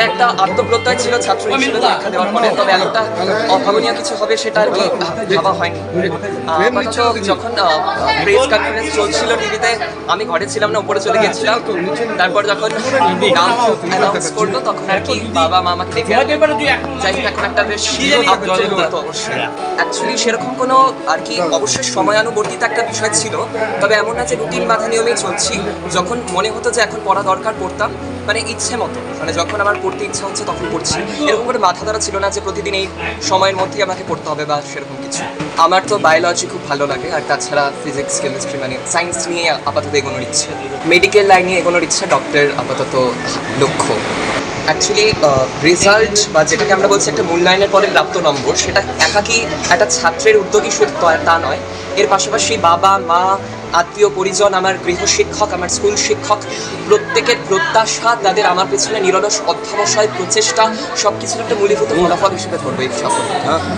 তবে একটা আত্মপ্রত্যয় ছিল ছাত্র হিসেবে পরীক্ষা দেওয়ার পরে তবে এতটা অভাবনীয় কিছু হবে সেটা আর কি ভাবা হয়নি। আহ, আপাতত যখন প্রেস কনফারেন্স চলছিল টিভিতে আমি ঘরে ছিলাম না উপরে চলে গেছিলাম। তারপর যখন নাম অ্যানাউন্স করল তখন আর কি বাবা মা আমাকে দেখে যাই হোক এখন একটা বেশ অবশ্যই অ্যাকচুয়ালি সেরকম কোনো আর কি অবশ্যই সময়ানুবর্তিত একটা বিষয় ছিল তবে এমন না যে রুটিন বাধা নিয়মেই চলছি। যখন মনে হতো যে এখন পড়া দরকার পড়তাম। মানে ইচ্ছে মতো। মানে যখন আমার পড়তে ইচ্ছা হচ্ছে তখন পড়ছি। এরকম করে মাথা ধরা ছিল না যে প্রতিদিন এই সময়ের মধ্যেই আমাকে পড়তে হবে বা সেরকম কিছু। আমার তো বায়োলজি খুব ভালো লাগে আর তাছাড়া ফিজিক্স কেমিস্ট্রি মানে সায়েন্স নিয়ে আপাতত এগোনোর ইচ্ছে। মেডিকেল লাইনে এগোনোর ইচ্ছে ডক্টর আপাতত লক্ষ্য। অ্যাকচুয়ালি রেজাল্ট বা যেটাকে আমরা বলছি একটা মূল্যায়নের পরে প্রাপ্ত নম্বর, সেটা একাকি একটা ছাত্রের উদ্যোগী শুধু তা নয়। এর পাশাপাশি বাবা, মা আত্মীয় পরিজন, আমার গৃহ শিক্ষক আমার স্কুল শিক্ষক, প্রত্যেকের প্রত্যাশা, তাদের আমার পেছনে নিরলস অধ্যবসায়, প্রচেষ্টা সব কিছুর একটা মূলীভূত ফলাফল হিসেবে ধরবো এই সফল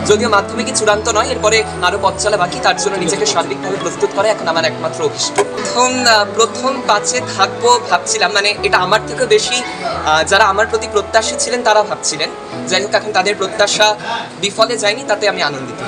যদিও মাধ্যমিকই চূড়ান্ত নয়, এরপরে আরও পথ চলা বাকি, তার জন্য নিজেকে সার্বিকভাবে প্রস্তুত করা এখন আমার একমাত্র অভিষ্ট। প্রথম প্রথম পাঁচে থাকব ভাবছিলাম মানে এটা আমার থেকে বেশি যারা আমার প্রতি প্রত্যাশী ছিলেন তারা ভাবছিলেন। যাই হোক, এখন তাদের প্রত্যাশা বিফলে যায়নি, তাতে আমি আনন্দিত।